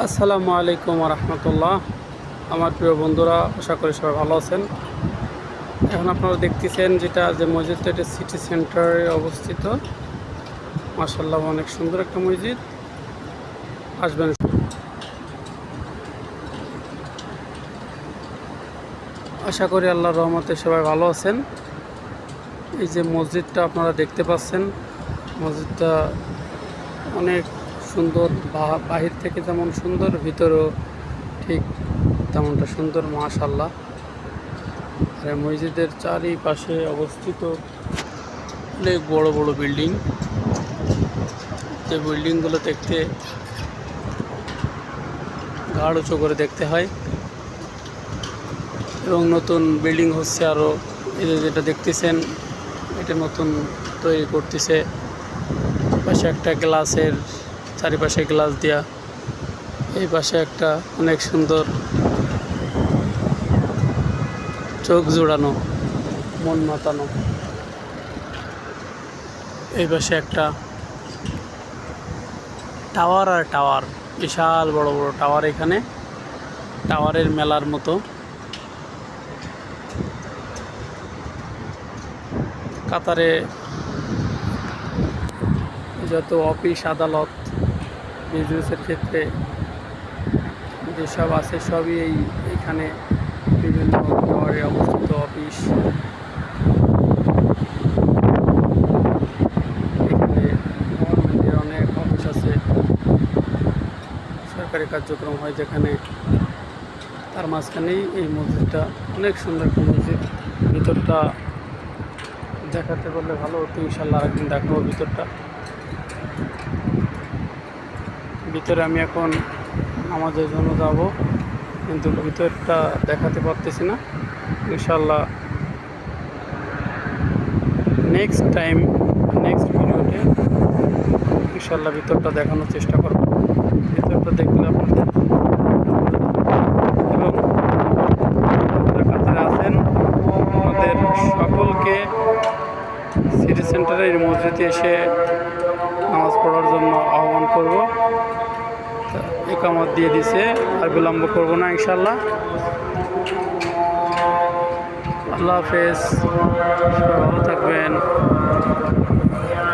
আসসালামু আলাইকুম রহমতুল্লাহ আমার প্রিয় বন্ধুরা, আশা করি সবাই ভালো আছেন। এখন আপনারা দেখতেছেন যেটা যে মসজিদটা এটা সিটি সেন্টারে অবস্থিত। মাসাল্লাহ অনেক সুন্দর একটা মসজিদ। আসবেন। আশা করি আল্লাহর রহমতে সবাই ভালো আছেন। এই যে মসজিদটা আপনারা দেখতে পাচ্ছেন, মসজিদটা অনেক সুন্দর বাহির থেকে যেমন সুন্দর, ভিতরেও ঠিক তেমনটা সুন্দর মাশাল্লাহ আর মসজিদের চারিপাশে অবস্থিত অনেক বড় বড় বিল্ডিং। যে বিল্ডিংগুলো দেখতে গাঢ় উঁচু করে দেখতে হয়। এবং নতুন বিল্ডিং হচ্ছে আরও এই যেটা দেখতেছেন, এটা নতুন তৈরি করতেছে। পাশে একটা গ্লাসের চারিপাশে গ্লাস দেওয়া এই পাশে একটা অনেক সুন্দর চোখ জোড়ানো, মন মাতানো। এই পাশে একটা টাওয়ার আর টাওয়ার, বিশাল বড় বড় টাওয়ার এখানে। টাওয়ারের মেলার মতো। কাতারে যত অফিস, আদালত বিজনেসের ক্ষেত্রে যেসব আছে, সবই এই এখানে বিভিন্ন টাওয়ারে অবস্থিত অফিস। এখানে গভর্নমেন্টের অনেক অফিস আছে, সরকারি কার্যক্রম হয় যেখানে তার মাঝখানেই এই মসজিদটা অনেক সুন্দর একটা মসজিদ। ভিতরটা দেখাতে বললে ভালো হতো, ইনশাল্লাহ আরেকদিন দেখাবো ভিতরটা। ভিতরে আমি এখন আমাদের জন্য যাব, কিন্তু ভিতরটা দেখাতে পারতেছি না। ইনশাল্লাহ নেক্সট টাইম নেক্সট ভিডিওতে ইনশাল্লাহ ভিতরটা দেখানোর চেষ্টা করব। ভিতরটা দেখলে আপনাদের এবং আছেন আমাদের সকলকে সিটি সেন্টারের মসজিদে এসে তা একামত দিয়ে দিছে আর বিলম্ব করব না ইনশাল্লাহ আল্লাহ হাফেজ ভালো থাকবেন।